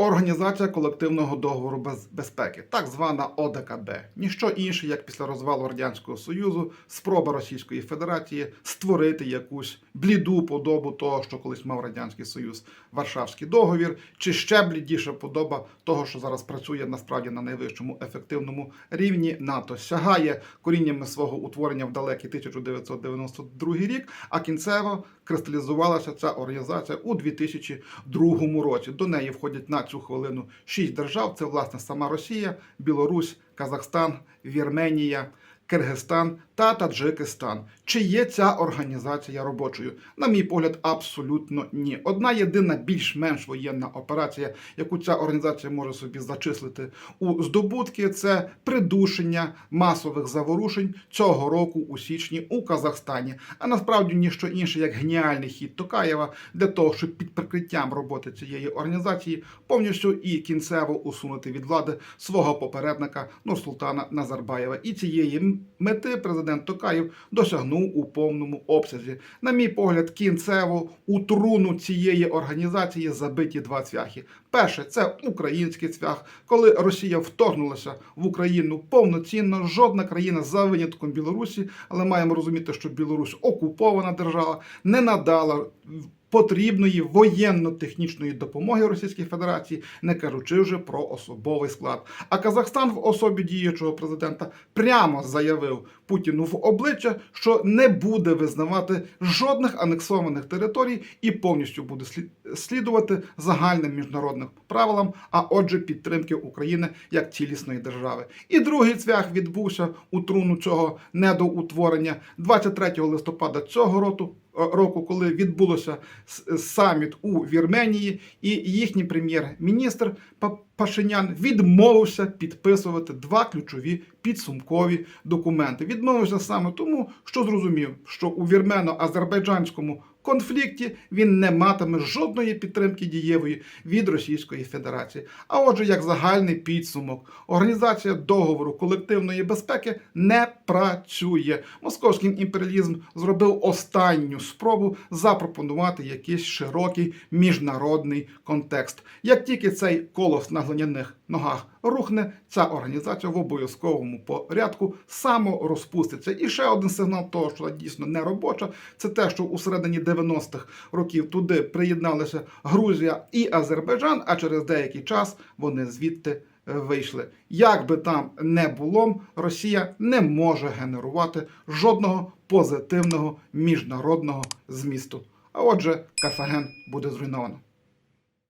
Організація колективного договору без безпеки, так звана ОДКБ, ніщо інше, як після розвалу радянського союзу, спроба Російської Федерації створити якусь бліду подобу того, що колись мав радянський союз, Варшавський договір, чи ще блідіша подоба того, що зараз працює насправді на найвищому ефективному рівні. НАТО, сягає коріннями свого утворення в далекий 1992 рік, а кінцево кристалізувалася ця організація у 2002 році. До неї входять на цю хвилину шість держав: це власне сама Росія, Білорусь, Казахстан, Вірменія. Киргизстан та Таджикистан. Чи є ця організація робочою? На мій погляд, абсолютно ні. Одна єдина більш-менш воєнна операція, яку ця організація може собі зачислити у здобутки, це придушення масових заворушень цього року у січні у Казахстані. А насправді ніщо інше, як геніальний хід Токаєва для того, щоб під прикриттям роботи цієї організації повністю і кінцево усунути від влади свого попередника Нурсултана Назарбаєва. І цієї мети президент Токаєв досягнув у повному обсязі. На мій погляд, кінцево у труну цієї організації забиті два цвяхи. Перше це український цвях, коли Росія вторгнулася в Україну повноцінно. Жодна країна за винятком Білорусі, але маємо розуміти, що Білорусь окупована держава, не надала потрібної воєнно-технічної допомоги Російській Федерації, не кажучи вже про особовий склад. А Казахстан в особі діючого президента прямо заявив Путіну в обличчя, що не буде визнавати жодних анексованих територій і повністю буде слід- слідувати загальним міжнародним правилам, а отже, підтримки України як цілісної держави. І другий цвях відбувся у труну цього недоутворення 23 листопада цього року. Року, коли відбулося саміт у Вірменії, і їхній прем'єр-міністр Пашинян відмовився підписувати два ключові підсумкові документи. Відмовився саме тому, що зрозумів, що у вірмено-азербайджанському конфлікті він не матиме жодної підтримки дієвої від Російської Федерації. А отже, як загальний підсумок, організація договору колективної безпеки не працює. Московський імперіалізм зробив останню спробу запропонувати якийсь широкий міжнародний контекст. Як тільки цей колос на глиняних ногах рухне, ця організація в обов'язковому порядку саморозпуститься. І ще один сигнал того, що дійсно не робоча, це те, що у середині 90-х років туди приєдналися Грузія і Азербайджан, а через деякий час вони звідти е, вийшли. Як би там не було, Росія не може генерувати жодного позитивного міжнародного змісту. А отже, Карфаген буде зруйновано.